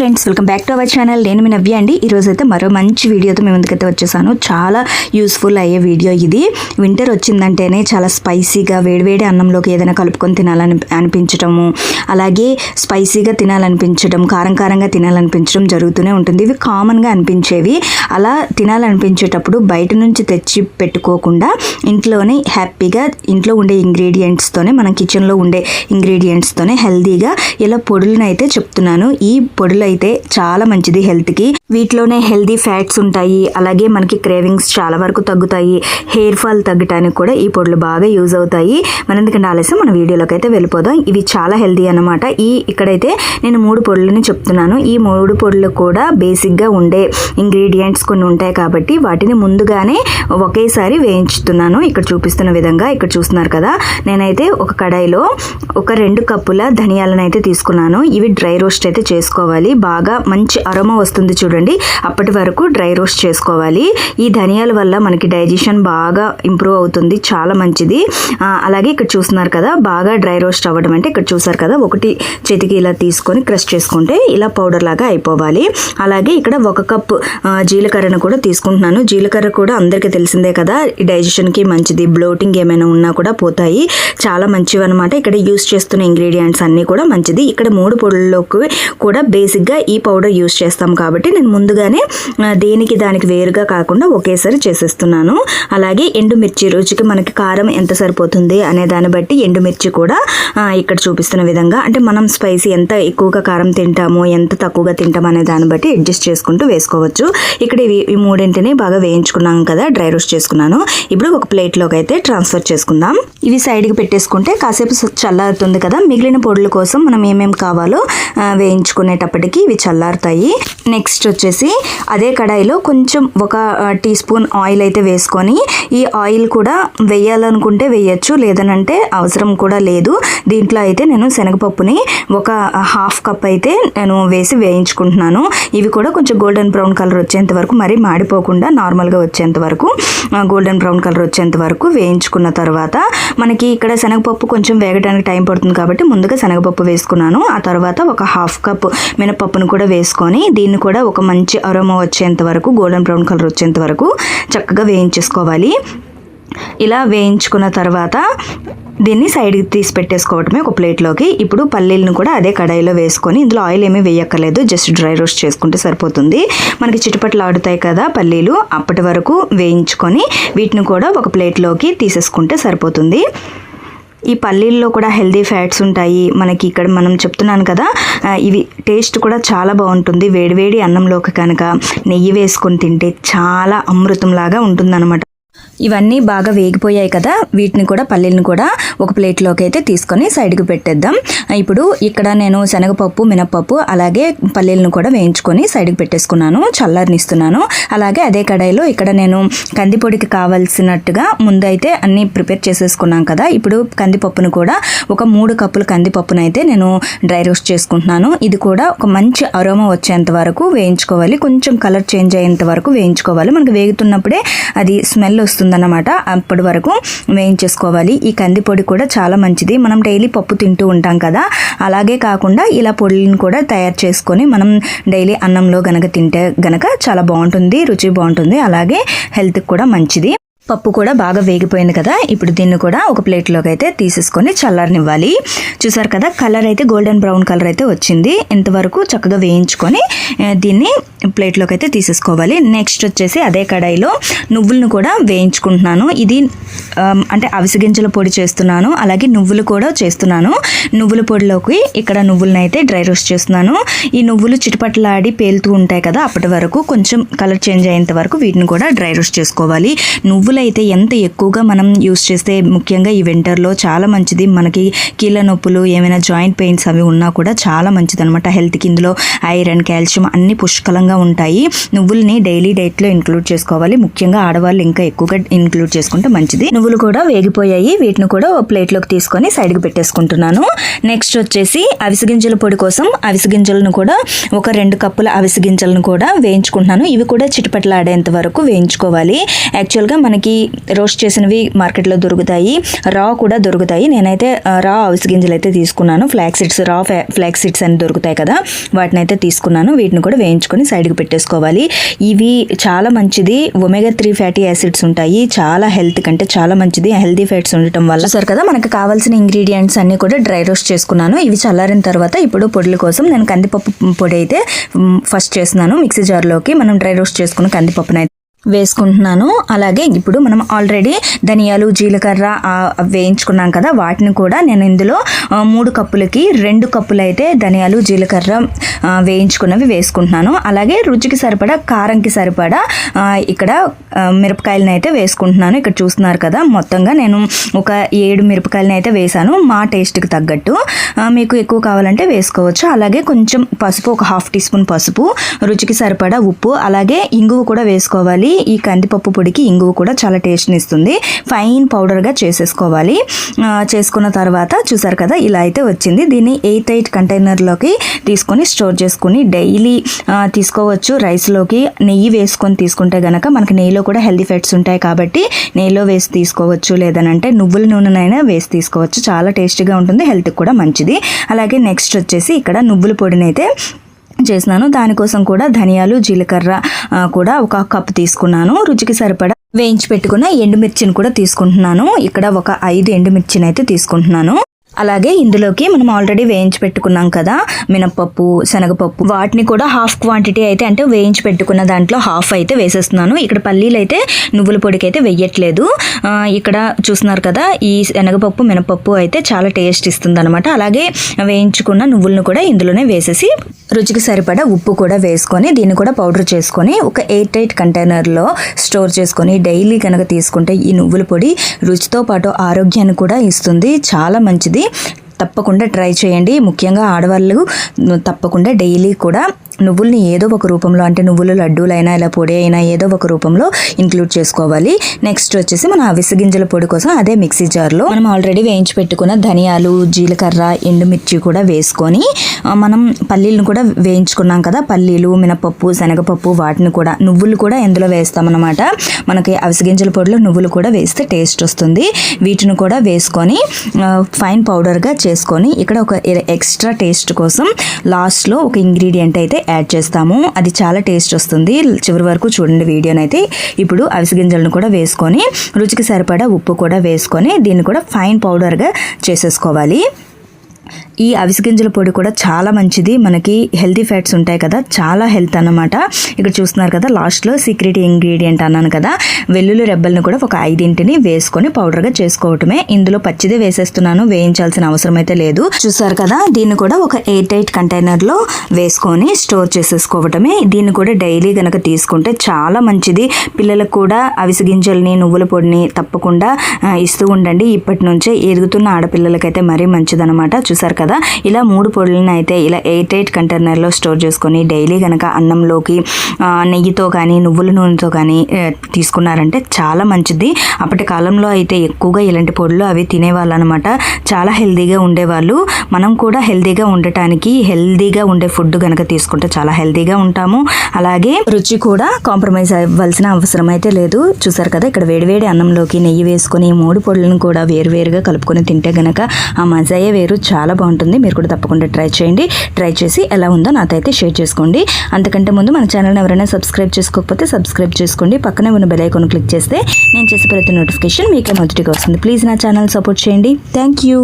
Friends welcome back to our channel. నేను మీ నవ్య అండి. ఈరోజు అయితే మరో మంచి వీడియోతో మేము ముందుకైతే వచ్చేసాను. చాలా యూస్ఫుల్ అయ్యే వీడియో ఇది. వింటర్ వచ్చిందంటేనే చాలా స్పైసీగా వేడివేడి అన్నంలోకి ఏదైనా కలుపుకొని తినాలని అనిపించడము అలాగే స్పైసీగా తినాలనిపించడం కారం కారంగా తినాలనిపించడం జరుగుతూనే ఉంటుంది. ఇవి కామన్గా అనిపించేవి. అలా తినాలనిపించేటప్పుడు బయట నుంచి తెచ్చి పెట్టుకోకుండా ఇంట్లోనే హ్యాపీగా ఇంట్లో ఉండే ఇంగ్రీడియంట్స్తోనే మన కిచెన్లో ఉండే ఇంగ్రీడియంట్స్తోనే హెల్తీగా ఇలా పొడులను అయితే చెప్తున్నాను. ఈ పొడులు అయితే చాలా మంచిది హెల్త్కి వీటిలోనే హెల్తీ ఫ్యాట్స్ ఉంటాయి. అలాగే మనకి క్రేవింగ్స్ చాలా వరకు తగ్గుతాయి. హెయిర్ ఫాల్ తగ్గటానికి కూడా ఈ పొడులు బాగా యూజ్ అవుతాయి. మన ఎందుకంటే ఆలస్యం మన వీడియోలోకి అయితే వెళ్ళిపోదాం. ఇవి చాలా హెల్దీ అన్నమాట. ఈ ఇక్కడైతే నేను మూడు పొడులని చెప్తున్నాను. ఈ మూడు పొడులు కూడా బేసిక్గా ఉండే ఇంగ్రీడియంట్స్ కొన్ని ఉంటాయి కాబట్టి వాటిని ముందుగానే ఒకేసారి వేయించుతున్నాను. ఇక్కడ చూపిస్తున్న విధంగా ఇక్కడ చూస్తున్నారు కదా. నేనైతే ఒక కడాయిలో ఒక రెండు కప్పుల ధనియాలను అయితే తీసుకున్నాను. ఇవి డ్రై రోస్ట్ అయితే చేసుకోవాలి. బాగా మంచి అరోమా వస్తుంది చూడండి. అప్పటి వరకు డ్రై రోస్ట్ చేసుకోవాలి. ఈ ధనియాల వల్ల మనకి డైజెషన్ బాగా ఇంప్రూవ్ అవుతుంది. చాలా మంచిది. అలాగే ఇక్కడ చూస్తున్నారు కదా బాగా డ్రై రోస్ట్ అవ్వడం అంటే ఇక్కడ చూసారు కదా ఒకటి చేతికి ఇలా తీసుకొని క్రష్ చేసుకుంటే ఇలా పౌడర్ లాగా అయిపోవాలి. అలాగే ఇక్కడ ఒక కప్ జీలకర్రను కూడా తీసుకుంటున్నాను. జీలకర్ర కూడా అందరికీ తెలిసిందే కదా ఈ డైజెషన్కి మంచిది. బ్లోటింగ్ ఏమైనా ఉన్నా కూడా పోతాయి. చాలా మంచివి అనమాట ఇక్కడ యూస్ చేస్తున్న ఇంగ్రీడియంట్స్ అన్నీ కూడా మంచిది. ఇక్కడ మూడు పొడుల్లోకి కూడా బేసిక్గా ఈ పౌడర్ యూస్ చేస్తాం కాబట్టి నేను ముందుగానే దేనికి దానికి వేరుగా కాకుండా ఒకేసారి చేసేస్తున్నాను. అలాగే ఎండుమిర్చి రుచికి మనకి కారం ఎంత సరిపోతుంది అనే దాన్ని బట్టి ఎండుమిర్చి కూడా ఇక్కడ చూపిస్తున్న విధంగా అంటే మనం స్పైసీ ఎంత ఎక్కువగా కారం తింటాము ఎంత తక్కువగా తింటాం అనే దాన్ని బట్టి అడ్జస్ట్ చేసుకుంటూ వేసుకోవచ్చు. ఇక్కడ ఇవి ఈ మూడింటిని బాగా వేయించుకున్నాం కదా డ్రై రోస్ట్ చేసుకున్నాను. ఇప్పుడు ఒక ప్లేట్లోకి అయితే ట్రాన్స్ఫర్ చేసుకుందాం. ఇవి సైడ్కి పెట్టేసుకుంటే కాసేపు చల్లారుతుంది కదా మిగిలిన పొడుల కోసం మనం ఏమేమి కావాలో వేయించుకునేటప్పటికి వేయించుకునేటప్పటికి ఇవి చల్లారుతాయి. నెక్స్ట్ వచ్చేసి అదే కడాయిలో కొంచెం ఒక టీ స్పూన్ ఆయిల్ అయితే వేసుకొని ఈ ఆయిల్ కూడా వేయాలనుకుంటే వేయచ్చు లేదనంటే అవసరం కూడా లేదు. దీంట్లో అయితే నేను శనగపప్పుని ఒక హాఫ్ కప్ అయితే నేను వేసి వేయించుకుంటున్నాను. ఇవి కూడా కొంచెం గోల్డెన్ బ్రౌన్ కలర్ వచ్చేంత వరకు మరీ మాడిపోకుండా నార్మల్గా వచ్చేంత వరకు గోల్డెన్ బ్రౌన్ కలర్ వచ్చేంత వరకు వేయించుకున్న తర్వాత మనకి ఇక్కడ శనగపప్పు కొంచెం వేగడానికి టైం పడుతుంది కాబట్టి ముందుగా శనగపప్పు వేసుకున్నాను. ఆ తర్వాత ఒక హాఫ్ కప్ పప్పును కూడా వేసుకొని దీన్ని కూడా ఒక మంచి అరోమా వచ్చేంత వరకు గోల్డెన్ బ్రౌన్ కలర్ వచ్చేంత వరకు చక్కగా వేయించేసుకోవాలి. ఇలా వేయించుకున్న తర్వాత దీన్ని సైడ్కి తీసి పెట్టేసుకోవటమే ఒక ప్లేట్లోకి ఇప్పుడు పల్లీలను కూడా అదే కడాయిలో వేసుకొని ఇందులో ఆయిల్ ఏమీ వేయక్కర్లేదు జస్ట్ డ్రై రోస్ట్ చేసుకుంటే సరిపోతుంది. మనకి చిటపట్లు ఆడుతాయి కదా పల్లీలు అప్పటి వరకు వేయించుకొని వీటిని కూడా ఒక ప్లేట్లోకి తీసేసుకుంటే సరిపోతుంది. ఈ పల్లీల్లో కూడా హెల్దీ ఫ్యాట్స్ ఉంటాయి. మనకి ఇక్కడ మనం చెప్తున్నాను కదా ఇవి టేస్ట్ కూడా చాలా బాగుంటుంది. వేడివేడి అన్నంలోకి కనుక నెయ్యి వేసుకొని తింటే చాలా అమృతంలాగా ఉంటుందన్నమాట. ఇవన్నీ బాగా వేగిపోయాయి కదా వీటిని కూడా పల్లీలను కూడా ఒక ప్లేట్లోకి అయితే తీసుకొని సైడ్కి పెట్టేద్దాం. ఇప్పుడు ఇక్కడ నేను శనగపప్పు మినపప్పు అలాగే పల్లీలను కూడా వేయించుకొని సైడ్కి పెట్టేసుకున్నాను చల్లారనిస్తున్నాను. అలాగే అదే కడాయిలో ఇక్కడ నేను కందిపొడికి కావాల్సినట్టుగా ముందైతే అన్నీ ప్రిపేర్ చేసేసుకున్నాం కదా ఇప్పుడు కందిపప్పును కూడా ఒక మూడు కప్పుల కందిపప్పును అయితే నేను డ్రై రోస్ట్ చేసుకుంటున్నాను. ఇది కూడా ఒక మంచి అరోమా వచ్చేంత వరకు వేయించుకోవాలి కొంచెం కలర్ చేంజ్ అయ్యేంత వరకు వేయించుకోవాలి. మనకి వేగుతున్నప్పుడే అది స్మెల్ వస్తుంది. వస్తుందన్నమాట అప్పటి వరకు వేయించేసుకోవాలి. ఈ కంది పొడి కూడా చాలా మంచిది. మనం డైలీ పప్పు తింటూ ఉంటాం కదా. అలాగే కాకుండా ఇలా పొడిని కూడా తయారు చేసుకొని మనం డైలీ అన్నంలో గనక తింటే గనక చాలా బాగుంటుంది రుచి బాగుంటుంది. అలాగే హెల్త్కి కూడా మంచిది. పప్పు కూడా బాగా వేగిపోయింది కదా ఇప్పుడు దీన్ని కూడా ఒక ప్లేట్లోకి అయితే తీసేసుకొని చల్లారనివ్వాలి. చూసారు కదా కలర్ అయితే గోల్డెన్ బ్రౌన్ కలర్ అయితే వచ్చింది. ఇంతవరకు చక్కగా వేయించుకొని దీన్ని ప్లేట్లోకి అయితే తీసేసుకోవాలి. నెక్స్ట్ వచ్చేసి అదే కడాయిలో నువ్వులను కూడా వేయించుకుంటున్నాను. ఇది అంటే అవిసె గింజల పొడి చేస్తున్నాను అలాగే నువ్వులు కూడా చేస్తున్నాను. నువ్వుల పొడిలోకి ఇక్కడ నువ్వులను అయితే డ్రై రోస్ట్ చేస్తున్నాను. ఈ నువ్వులు చిటపట్లాడి పేలుతూ ఉంటాయి కదా అప్పటి వరకు కొంచెం కలర్ చేంజ్ అయ్యేంత వరకు వీటిని కూడా డ్రై రోస్ట్ చేసుకోవాలి. నువ్వులు అయితే ఎంత ఎక్కువగా మనం యూస్ చేస్తే ముఖ్యంగా ఈ వింటర్లో చాలా మంచిది. మనకి కీళ్ళ నొప్పులు ఏమైనా జాయింట్ పెయిన్స్ అవి ఉన్నా కూడా చాలా మంచిది అనమాట హెల్త్కి ఇందులో ఐరన్ కాల్షియం అన్ని పుష్కలంగా ఉంటాయి. నువ్వుల్ని డైలీ డైట్లో ఇంక్లూడ్ చేసుకోవాలి. ముఖ్యంగా ఆడవాళ్ళు ఇంకా ఎక్కువగా ఇంక్లూడ్ చేసుకుంటే మంచిది. నువ్వులు కూడా వేగిపోయాయి. వీటిని కూడా ఒక ప్లేట్లోకి తీసుకొని సైడ్కి పెట్టేసుకుంటున్నాను. నెక్స్ట్ వచ్చేసి అవిస గింజల పొడి కోసం అవిస గింజలను కూడా ఒక రెండు కప్పుల అవిసె గింజలను కూడా వేయించుకుంటున్నాను. ఇవి కూడా చిటపట్లాడేంత వరకు వేయించుకోవాలి. యాక్చువల్గా మనకి రోస్ట్ చేసినవి మార్కెట్లో దొరుకుతాయి. రా కూడా దొరుకుతాయి. నేనైతే రా అవిసి గింజలు అయితే తీసుకున్నాను. Flax seeds raw flax seeds అని దొరుకుతాయి కదా. వాటిని అయితే తీసుకున్నాను. వీటిని కూడా వేయించుకొని సైడ్కి పెట్టేసుకోవాలి. ఇవి చాలా మంచిది. ఒమేగా త్రీ ఫ్యాటీ యాసిడ్స్ ఉంటాయి. చాలా హెల్త్ కంటే చాలా మంచిది. హెల్తీ ఫ్యాట్స్ ఉండటం వల్ల. సార్ కదా మనకు కావాల్సిన ఇంగ్రీడియంట్స్ అన్ని కూడా డ్రై రోస్ట్ చేసుకున్నాను. ఇవి చల్లారిన తర్వాత ఇప్పుడు పొడుల కోసం నేను కందిపప్పు పొడి అయితే ఫస్ట్ చేస్తున్నాను. మిక్సీ జార్లోకి మనం డ్రై రోస్ట్ చేసుకున్న కందిపప్పునైతే వేసుకుంటున్నాను. అలాగే ఇప్పుడు మనం ఆల్రెడీ ధనియాలు జీలకర్ర వేయించుకున్నాం కదా వాటిని కూడా నేను ఇందులో మూడు కప్పులకి రెండు కప్పులు అయితే ధనియాలు జీలకర్ర వేయించుకున్నవి వేసుకుంటున్నాను. అలాగే రుచికి సరిపడా కారంకి సరిపడా ఇక్కడ మిరపకాయలను అయితే వేసుకుంటున్నాను. ఇక్కడ చూస్తున్నారు కదా మొత్తంగా నేను ఒక ఏడు మిరపకాయలని అయితే వేసాను మా టేస్ట్కి తగ్గట్టు. మీకు ఎక్కువ కావాలంటే వేసుకోవచ్చు. అలాగే కొంచెం పసుపు ఒక హాఫ్ టీ స్పూన్ పసుపు రుచికి సరిపడా ఉప్పు అలాగే ఇంగువ కూడా వేసుకోవాలి. ఈ కందిపప్పు పొడికి ఇంగువ కూడా చాలా టేస్ట్ని ఇస్తుంది. ఫైన్ పౌడర్గా చేసేసుకోవాలి. చేసుకున్న తర్వాత చూసారు కదా ఇలా అయితే వచ్చింది. దీన్ని ఎయిట్ ఎయిట్ కంటైనర్లోకి తీసుకొని స్టోర్ చేసుకుని డైలీ తీసుకోవచ్చు. రైస్లోకి నెయ్యి వేసుకొని తీసుకుంటే గనక మనకి నెయ్యిలో కూడా హెల్దీ ఫ్యాట్స్ ఉంటాయి కాబట్టి నెయ్యిలో వేసి తీసుకోవచ్చు. లేదనంటే నువ్వుల నూనెనైనా వేసి తీసుకోవచ్చు. చాలా టేస్టీగా ఉంటుంది హెల్త్కి కూడా మంచిది. అలాగే నెక్స్ట్ వచ్చేసి ఇక్కడ నువ్వుల పొడిని అయితే చేసినాను. దానికోసం కూడా ధనియాలు జీలకర్ర కూడా ఒక కప్ తీసుకున్నాను. రుచికి సరిపడా వేయించి పెట్టుకున్న ఎండుమిర్చిని కూడా తీసుకుంటున్నాను. ఇక్కడ ఒక ఐదు ఎండుమిర్చిని అయితే తీసుకుంటున్నాను. అలాగే ఇందులోకి మనం ఆల్రెడీ వేయించి పెట్టుకున్నాం కదా మినపప్పు శనగపప్పు. వాటిని కూడా హాఫ్ క్వాంటిటీ అయితే అంటే వేయించి పెట్టుకున్న దాంట్లో హాఫ్ అయితే వేసేస్తున్నాను. ఇక్కడ పల్లీలు అయితే నువ్వుల పొడికి అయితే వెయ్యట్లేదు. ఇక్కడ చూస్తున్నారు కదా ఈ శనగపప్పు మినపప్పు అయితే చాలా టేస్ట్ ఇస్తుంది అనమాట అలాగే వేయించుకున్న నువ్వులను కూడా ఇందులోనే వేసేసి రుచికి సరిపడా ఉప్పు కూడా వేసుకొని దీన్ని కూడా పౌడర్ చేసుకొని ఒక ఎయిట్ ఎయిట్ కంటైనర్లో స్టోర్ చేసుకొని డైలీ కనుక తీసుకుంటే ఈ నువ్వుల పొడి రుచితో పాటు ఆరోగ్యాన్ని కూడా ఇస్తుంది. చాలా మంచిది. తప్పకుండా ట్రై చేయండి. ముఖ్యంగా ఆడవాళ్ళు తప్పకుండా డైలీ కూడా నువ్వుల్ని ఏదో ఒక రూపంలో అంటే నువ్వులు లడ్డూలైనా ఇలా పొడి అయినా ఏదో ఒక రూపంలో ఇంక్లూడ్ చేసుకోవాలి. నెక్స్ట్ వచ్చేసి మన అవిసె గింజల పొడి కోసం అదే మిక్సీ జార్లో మనం ఆల్రెడీ వేయించి పెట్టుకున్న ధనియాలు జీలకర్ర ఎండుమిర్చి కూడా వేసుకొని మనం పల్లీలను కూడా వేయించుకున్నాం కదా పల్లీలు మినపప్పు శనగపప్పు వాటిని కూడా నువ్వులు కూడా ఇందులో వేస్తామన్నమాట. మనకి అవిసె గింజల పొడిలో నువ్వులు కూడా వేస్తే టేస్ట్ వస్తుంది. వీటిని కూడా వేసుకొని ఫైన్ పౌడర్గా చేసుకొని ఇక్కడ ఒక ఎక్స్ట్రా టేస్ట్ కోసం లాస్ట్లో ఒక ఇంగ్రీడియంట్ అయితే యాడ్ చేస్తాము. అది చాలా టేస్ట్ వస్తుంది. చివరి వరకు చూడండి వీడియోనైతే. ఇప్పుడు అవిసె గింజలను కూడా వేసుకొని రుచికి సరిపడా ఉప్పు కూడా వేసుకొని దీన్ని కూడా ఫైన్ పౌడర్గా చేసేసుకోవాలి. ఈ అవిసె గింజల పొడి కూడా చాలా మంచిది. మనకి హెల్తీ ఫ్యాట్స్ ఉంటాయి కదా చాలా హెల్త్ అన్నమాట. ఇక్కడ చూస్తున్నారు కదా లాస్ట్లో సీక్రెట్ ఇంగ్రీడియంట్ అన్నాను కదా. వెల్లుల్లి రెబ్బల్ని కూడా ఒక ఐదింటిని వేసుకొని పౌడర్గా చేసుకోవటమే. ఇందులో పచ్చిది వేసేస్తున్నాను వేయించాల్సిన అవసరం అయితే లేదు. చూసారు కదా దీన్ని కూడా ఒక ఎయిట్ ఎయిట్ కంటైనర్లో వేసుకొని స్టోర్ చేసేసుకోవటమే. దీన్ని కూడా డైలీ కనుక తీసుకుంటే చాలా మంచిది. పిల్లలకు కూడా అవిసి గింజల్ని నువ్వుల పొడిని తప్పకుండా ఇస్తూ ఉండండి. ఇప్పటి నుంచే ఎదుగుతున్న ఆడపిల్లలకైతే మరీ మంచిదనమాట చూసారు కదా ఇలా మూడు పొడులను అయితే ఇలా ఎయిట్ ఎయిట్ కంటైనర్లో స్టోర్ చేసుకొని డైలీ కనుక అన్నంలోకి నెయ్యితో కానీ నువ్వుల నూనెతో కానీ తీసుకున్నారంటే చాలా మంచిది. అప్పటి కాలంలో అయితే ఎక్కువగా ఇలాంటి పొడులు అవి తినేవాళ్ళు అనమాట చాలా హెల్దీగా ఉండేవాళ్ళు. మనం కూడా హెల్దీగా ఉండటానికి హెల్దీగా ఉండే ఫుడ్ కనుక తీసుకుంటే చాలా హెల్తీగా ఉంటాము. అలాగే రుచి కూడా కాంప్రమైజ్ అవ్వాల్సిన అవసరం అయితే లేదు. చూసారు కదా? ఇక్కడ వేడివేడి అన్నంలోకి నెయ్యి వేసుకొని మూడు పొడులను కూడా వేరువేరుగా కలుపుకొని తింటే గనక ఆ మజాయే వేరు. చాలా బాగుంటుంది. మీరు కూడా తప్పకుండా ట్రై చేయండి. ట్రై చేసి ఎలా ఉందో నాతో అయితే షేర్ చేసుకోండి. అంతకంటే ముందు మన ఛానల్ని ఎవరైనా సబ్స్క్రైబ్ చేసుకోకపోతే సబ్స్క్రైబ్ చేసుకోండి. పక్కనే ఉన్న బెల్ ఐకాన్ క్లిక్ చేస్తే నేను చేసే ప్రతి నోటిఫికేషన్ మీకే మొదటిగా వస్తుంది. ప్లీజ్ నా ఛానల్ సపోర్ట్ చేయండి. Thank you